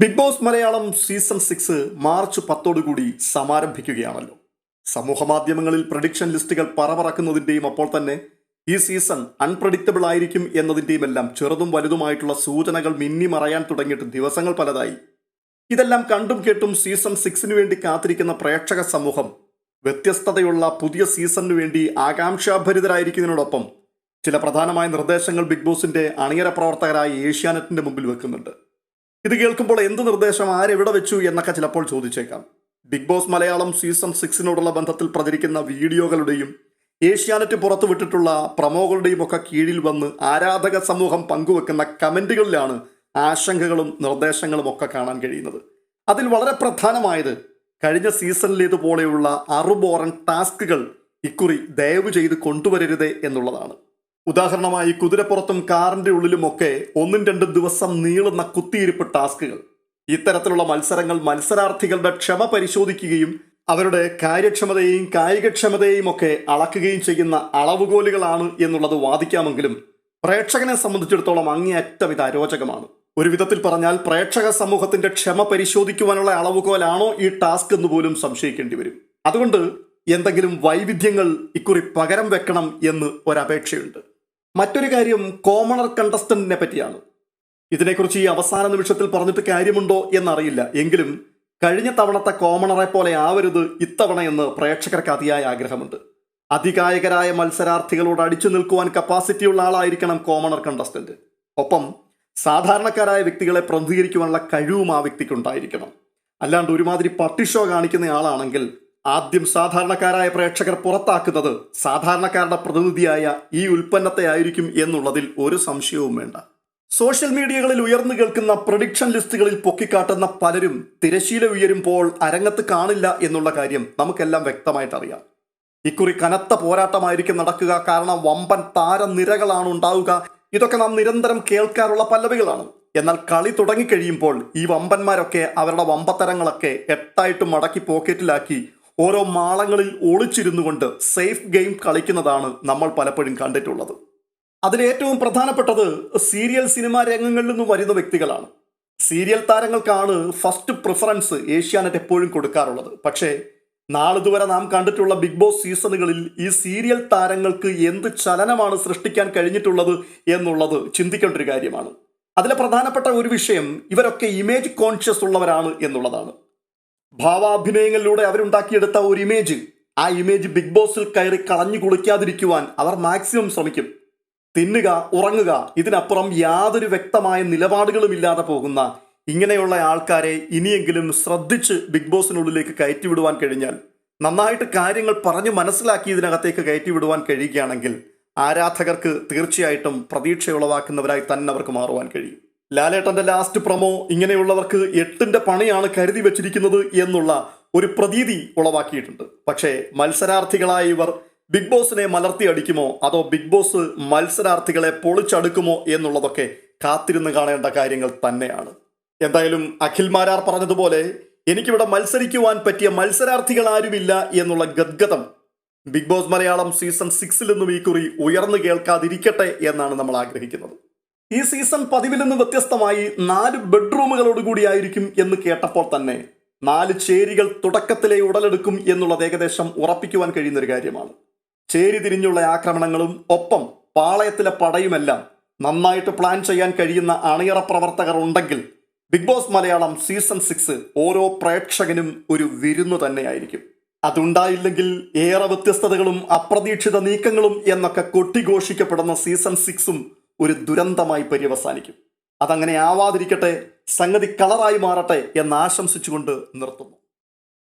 Big Boss Malayalam season six March പത്തോടുകൂടി സമാരംഭിക്കുകയാണല്ലോ. സമൂഹ മാധ്യമങ്ങളിൽ പ്രഡിക്ഷൻ ലിസ്റ്റുകൾ പറപറക്കുന്നതിന്റെയും അപ്പോൾ തന്നെ ഈ സീസൺ അൺപ്രഡിക്റ്റബിൾ ആയിരിക്കും എന്നതിന്റെയും എല്ലാം ചെറുതും വലുതുമായിട്ടുള്ള സൂചനകൾ മിന്നി മറയാൻ തുടങ്ങിയിട്ട് ദിവസങ്ങൾ പലതായി. ഇതെല്ലാം കണ്ടും കേട്ടും സീസൺ സിക്സിന് വേണ്ടി കാത്തിരിക്കുന്ന പ്രേക്ഷക സമൂഹം വ്യത്യസ്തതയുള്ള പുതിയ സീസണിന് വേണ്ടി ആകാംക്ഷാഭരിതരായിരിക്കുന്നതിനോടൊപ്പം ചില പ്രധാനമായ നിർദ്ദേശങ്ങൾ ബിഗ് ബോസിന്റെ അണിയറ പ്രവർത്തകരായ ഏഷ്യാനെറ്റിന്റെ മുമ്പിൽ വെക്കുന്നുണ്ട്. ഇത് കേൾക്കുമ്പോൾ എന്ത് നിർദ്ദേശം? ആരെവിടെ വെച്ചു? എന്നൊക്കെ ചിലപ്പോൾ ചോദിച്ചേക്കാം. ബിഗ് ബോസ് മലയാളം സീസൺ സിക്സിനോടുള്ള ബന്ധത്തിൽ പ്രചരിക്കുന്ന വീഡിയോകളുടെയും ഏഷ്യാനെറ്റ് പുറത്തുവിട്ടിട്ടുള്ള പ്രമോകളുടെയും ഒക്കെ കീഴിൽ വന്ന് ആരാധക സമൂഹം പങ്കുവെക്കുന്ന കമന്റുകളിലാണ് ആശങ്കകളും നിർദ്ദേശങ്ങളും ഒക്കെ കാണാൻ കഴിയുന്നത്. അതിൽ വളരെ പ്രധാനമായത് കഴിഞ്ഞ സീസണിലേതുപോലെയുള്ള അറുബോറൻ ടാസ്കുകൾ ഇക്കുറി ദയവ് ചെയ്ത് കൊണ്ടുവരരുതേ എന്നുള്ളതാണ്. ഉദാഹരണമായി കുതിരപ്പുറത്തും കാറിന്റെ ഉള്ളിലുമൊക്കെ ഒന്നും രണ്ടും ദിവസം നീളുന്ന കുത്തിയിരിപ്പ് ടാസ്കുകൾ. ഇത്തരത്തിലുള്ള മത്സരങ്ങൾ മത്സരാർത്ഥികളുടെ ക്ഷമ പരിശോധിക്കുകയും അവരുടെ കാര്യക്ഷമതയെയും കായികക്ഷമതയെയും ഒക്കെ അളക്കുകയും ചെയ്യുന്ന അളവുകോലുകളാണ് എന്നുള്ളത് വാദിക്കാമെങ്കിലും പ്രേക്ഷകനെ സംബന്ധിച്ചിടത്തോളം അങ്ങേയറ്റം ഇത് അരോചകമാണ്. ഒരു വിധത്തിൽ പറഞ്ഞാൽ പ്രേക്ഷക സമൂഹത്തിന്റെ ക്ഷമ പരിശോധിക്കുവാനുള്ള അളവുകോലാണോ ഈ ടാസ്ക് എന്ന് പോലും സംശയിക്കേണ്ടി വരും. അതുകൊണ്ട് എന്തെങ്കിലും വൈവിധ്യങ്ങൾ ഇക്കുറി പകരം വെക്കണം എന്ന് ഒരപേക്ഷയുണ്ട്. മറ്റൊരു കാര്യം കോമണർ കണ്ടസ്റ്റന്റിനെ പറ്റിയാണ്. ഇതിനെക്കുറിച്ച് ഈ അവസാന നിമിഷത്തിൽ പറഞ്ഞിട്ട് കാര്യമുണ്ടോ എന്നറിയില്ല. എങ്കിലും കഴിഞ്ഞ തവണത്തെ കോമണറെ പോലെ ആവരുത് ഇത്തവണ എന്ന് പ്രേക്ഷകർക്ക് അതിയായ ആഗ്രഹമുണ്ട്. അതികായകരായ മത്സരാർത്ഥികളോട് അടിച്ചു നിൽക്കുവാൻ കപ്പാസിറ്റിയുള്ള ആളായിരിക്കണം കോമണർ കണ്ടസ്റ്റന്റ് ഒപ്പം സാധാരണക്കാരായ വ്യക്തികളെ പ്രതികരിക്കുവാനുള്ള കഴിവും ആ വ്യക്തിക്കുണ്ടായിരിക്കണം. അല്ലാണ്ട് ഒരുമാതിരി പട്ടിഷോ കാണിക്കുന്ന ആളാണെങ്കിൽ ആദ്യം സാധാരണക്കാരായ പ്രേക്ഷകർ പുറത്താക്കുന്നത് സാധാരണക്കാരുടെ പ്രതിനിധിയായ ഈ ഉൽപ്പന്നത്തെ ആയിരിക്കും എന്നുള്ളതിൽ ഒരു സംശയവും വേണ്ട. സോഷ്യൽ മീഡിയകളിൽ ഉയർന്നു കേൾക്കുന്ന പ്രൊഡിക്ഷൻ ലിസ്റ്റുകളിൽ പൊക്കിക്കാട്ടുന്ന പലരും തിരശീല ഉയരുമ്പോൾ അരങ്ങത്ത് കാണില്ല എന്നുള്ള കാര്യം നമുക്കെല്ലാം വ്യക്തമായിട്ടറിയാം. ഇക്കുറി കനത്ത പോരാട്ടമായിരിക്കും നടക്കുക. കാരണം വമ്പൻ താരനിരകളാണ് ഉണ്ടാവുക. ഇതൊക്കെ നാം നിരന്തരം കേൾക്കാറുള്ള പല്ലവികളാണ്. എന്നാൽ കളി തുടങ്ങിക്കഴിയുമ്പോൾ ഈ വമ്പന്മാരൊക്കെ അവരുടെ വമ്പത്തരങ്ങളൊക്കെ എട്ടായിട്ട് മടക്കി പോക്കറ്റിലാക്കി ഓരോ മാളങ്ങളിൽ ഒളിച്ചിരുന്നു കൊണ്ട് സേഫ് ഗെയിം കളിക്കുന്നതാണ് നമ്മൾ പലപ്പോഴും കണ്ടിട്ടുള്ളത്. അതിലേറ്റവും പ്രധാനപ്പെട്ടത് സീരിയൽ സിനിമാ രംഗങ്ങളിൽ നിന്ന് വരുന്ന വ്യക്തികളാണ്. സീരിയൽ താരങ്ങൾക്കാണ് ഫസ്റ്റ് പ്രിഫറൻസ് ഏഷ്യാനെറ്റ് എപ്പോഴും കൊടുക്കാറുള്ളത്. പക്ഷേ നാളിതുവരെ നാം കണ്ടിട്ടുള്ള ബിഗ് ബോസ് സീസണുകളിൽ ഈ സീരിയൽ താരങ്ങൾക്ക് എന്ത് ചലനമാണ് സൃഷ്ടിക്കാൻ കഴിഞ്ഞിട്ടുള്ളത് എന്നുള്ളത് ചിന്തിക്കേണ്ട ഒരു കാര്യമാണ്. അതിലെ പ്രധാനപ്പെട്ട ഒരു വിഷയം ഇവരൊക്കെ ഇമേജ് കോൺഷ്യസ് ഉള്ളവരാണ് എന്നുള്ളതാണ്. ഭാവാഭിനയങ്ങളിലൂടെ അവരുണ്ടാക്കിയെടുത്ത ഒരു ഇമേജ് ആ ഇമേജ് ബിഗ് ബോസിൽ കയറി കളഞ്ഞു കുളിക്കാതിരിക്കുവാൻ അവർ മാക്സിമം ശ്രമിക്കും. തിന്നുക ഉറങ്ങുക ഇതിനപ്പുറം യാതൊരു വ്യക്തമായ നിലപാടുകളും ഇല്ലാതെ പോകുന്ന ഇങ്ങനെയുള്ള ആൾക്കാരെ ഇനിയെങ്കിലും ശ്രദ്ധിച്ച് ബിഗ് ബോസിനുള്ളിലേക്ക് കയറ്റിവിടുവാൻ കഴിഞ്ഞാൽ നന്നായിട്ട് കാര്യങ്ങൾ പറഞ്ഞു മനസ്സിലാക്കി ഇതിനകത്തേക്ക് കയറ്റിവിടുവാൻ കഴിയുകയാണെങ്കിൽ ആരാധകർക്ക് തീർച്ചയായിട്ടും പ്രതീക്ഷ ഉളവാക്കുന്നവരായി തന്നെ അവർക്ക് മാറുവാൻ കഴിയും. ലാലേട്ടന്റെ ലാസ്റ്റ് പ്രമോ ഇങ്ങനെയുള്ളവർക്ക് എട്ടിന്റെ പണിയാണ് കരുതി വെച്ചിരിക്കുന്നത് എന്നുള്ള ഒരു പ്രതീതി ഉളവാക്കിയിട്ടുണ്ട്. പക്ഷേ മത്സരാർത്ഥികളായ ഇവർ ബിഗ് ബോസിനെ മലർത്തി അടിക്കുമോ? അതോ ബിഗ് ബോസ് മത്സരാർത്ഥികളെ പൊളിച്ചടുക്കുമോ എന്നുള്ളതൊക്കെ കാത്തിരുന്ന് കാണേണ്ട കാര്യങ്ങൾ തന്നെയാണ്. എന്തായാലും അഖിൽ മാരാർ പറഞ്ഞതുപോലെ എനിക്കിവിടെ മത്സരിക്കുവാൻ പറ്റിയ മത്സരാർത്ഥികൾ ആരുമില്ല എന്നുള്ള ഗദ്ഗതം ബിഗ് ബോസ് മലയാളം സീസൺ സിക്സിൽ നിന്നും ഈ കുറി ഉയർന്നു കേൾക്കാതിരിക്കട്ടെ എന്നാണ് നമ്മൾ ആഗ്രഹിക്കുന്നത്. ഈ സീസൺ പതിവിൽ നിന്ന് വ്യത്യസ്തമായി നാല് ബെഡ്റൂമുകളോട് കൂടിയായിരിക്കും എന്ന് കേട്ടപ്പോൾ തന്നെ നാല് ചേരികൾ തുടക്കത്തിലെ ഉടലെടുക്കും എന്നുള്ളത് ഏകദേശം ഉറപ്പിക്കുവാൻ കഴിയുന്ന ഒരു കാര്യമാണ്. ചേരി തിരിഞ്ഞുള്ള ആക്രമണങ്ങളും ഒപ്പം പാളയത്തിലെ പടയുമെല്ലാം നന്നായിട്ട് പ്ലാൻ ചെയ്യാൻ കഴിയുന്ന അണിയറ പ്രവർത്തകർ ഉണ്ടെങ്കിൽ Big Boss Malayalam season six ഓരോ പ്രേക്ഷകനും ഒരു വിരുന്നു തന്നെയായിരിക്കും. അതുണ്ടായില്ലെങ്കിൽ ഏറെ വ്യത്യസ്തതകളും അപ്രതീക്ഷിത നീക്കങ്ങളും എന്നൊക്കെ കൊട്ടിഘോഷിക്കപ്പെടുന്ന സീസൺ സിക്സും ഒരു ദുരന്തമായി പര്യവസാനിക്കും. അതങ്ങനെ ആവാതിരിക്കട്ടെ സംഗതി കളറായി മാറട്ടെ എന്ന് ആശംസിച്ചുകൊണ്ട് നിർത്തുന്നു.